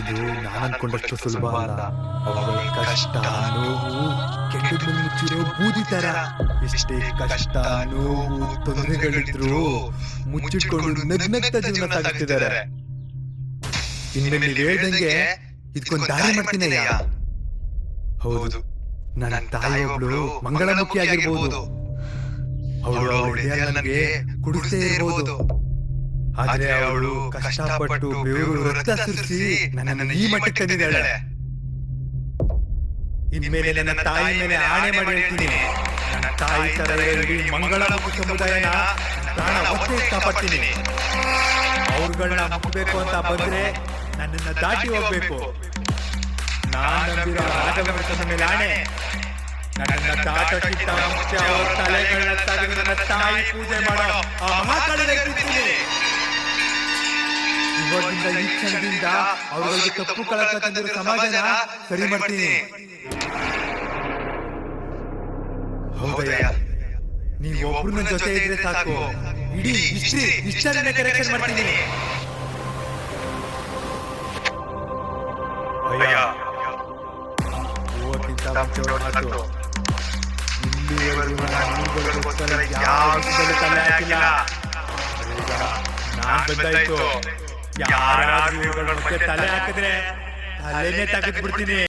ಇದು ನಾನು ಅನ್ಕೊಂಡಷ್ಟು ಸುಲಭ ಅಲ್ಲ. ಅವಳ ಕಷ್ಟ ನೋವು ಕೆಟ್ಟದ್ದು ಮುಚ್ಚಿರೋ ಬೂದಿ ತರ. ಎಷ್ಟೇ ಕಷ್ಟ ನೋವು ತೊಂದರೆಗಳಿದ್ರು ಮುಚ್ಚಿಟ್ಕೊಂಡು ನಗ್ನಗ್ತ ಜೀವನ ಸಾಗುತ್ತಿದ್ದಾರೆ ಇನ್ನು ನೀವು ಹೇಳ್ದಂಗೆ ಇದಕ್ಕೊಂದು ದಾರಿ ಮಾಡ್ತೀನಿ ಹೌದು. ನನ್ನ ತಾಯಿ ಒಬ್ಳು ಮಂಗಳಮುಖಿ ಆಗಿರ್ಬೋದು ಅವಳು ಅವಳು ನನಗೆ ಕುಡಿಸೇ ಇರಬಹುದು ಆದ್ರೆ ಅವಳು ಕಷ್ಟಪಟ್ಟು ಬೆವರು ರಕ್ತ ಸುರಿಸಿ ನನ್ನನ್ನು ಈ ಮಟ್ಟಕ್ಕೆ ತಂದಿದ್ದಾಳೆ. ಇನ್ಮೇಲೆ ನನ್ನ ತಾಯಿ ಮೇಲೆ ಆಣೆ ಮಾಡಿ ಹೇಳ್ತೀನಿ ನನ್ನ ತಾಯಿ ತರ ಮಂಗಳ ಮಂಗಳಮುಖಿ ಸಮುದಾಯನ ಪ್ರಾಣ ಒತ್ತೆ ಇಷ್ಟಪಡ್ತೀನಿ ಅವ್ರುಗಳನ್ನ ಮುಗಬೇಕು ಅಂತ ಬಂದ್ರೆ ನನ್ನನ್ನ ದಾಟಿ ಹೋಗ್ಬೇಕು. ನಾನು ನಂಬಿರೋ ರಾಘವೇಂದ್ರ ಮೇಲೆ ಆಣೆ. ನನ್ನ ದಾಟಕ್ಕಿಂತ ಮುಂಚೆ ಅವ್ರ ತಲೆಗಳನ್ನ ತೆಗೆದು ನನ್ನ ತಾಯಿ ಪೂಜೆ ಮಾಡೋ ಆ ಮಹಾಕಾಳಿಗೆ ಇರ್ತೀನಿ ಇವಾಗಿಂದ ಈ ಕ್ಷಣದಿಂದ ಅವರಿಗೆ ತಪ್ಪು ಕಳಕ ತಂದಿರೋ ಸಮಾಜನ ಸರಿ ಮಾಡ್ತೀನಿ ಹೌದಯ್ಯ ನೀವು ಒಬ್ರು ನನ್ನ ಜೊತೆ ಇದ್ರೆ ಸಾಕು ಇಡೀ ಹಿಸ್ಟ್ರಿ ಹಿಸ್ಟರಿನ ಕರೆಕ್ಷನ್ ಮಾಡ್ತೀನಿ ಅಯ್ಯ ಮಾತು ನಾನು ಯಾವ ತಲೆ ಹಾಕಿಲ್ಲ ನಾನ್ ಬಂದಾಯ್ತು ಯಾರಾದ್ರೂ ಇವುಗಳ ಬಗ್ಗೆ ತಲೆ ಹಾಕಿದ್ರೆ ತಲೆನೇ ತೆಗೆದ್ಬಿಡ್ತೀನಿ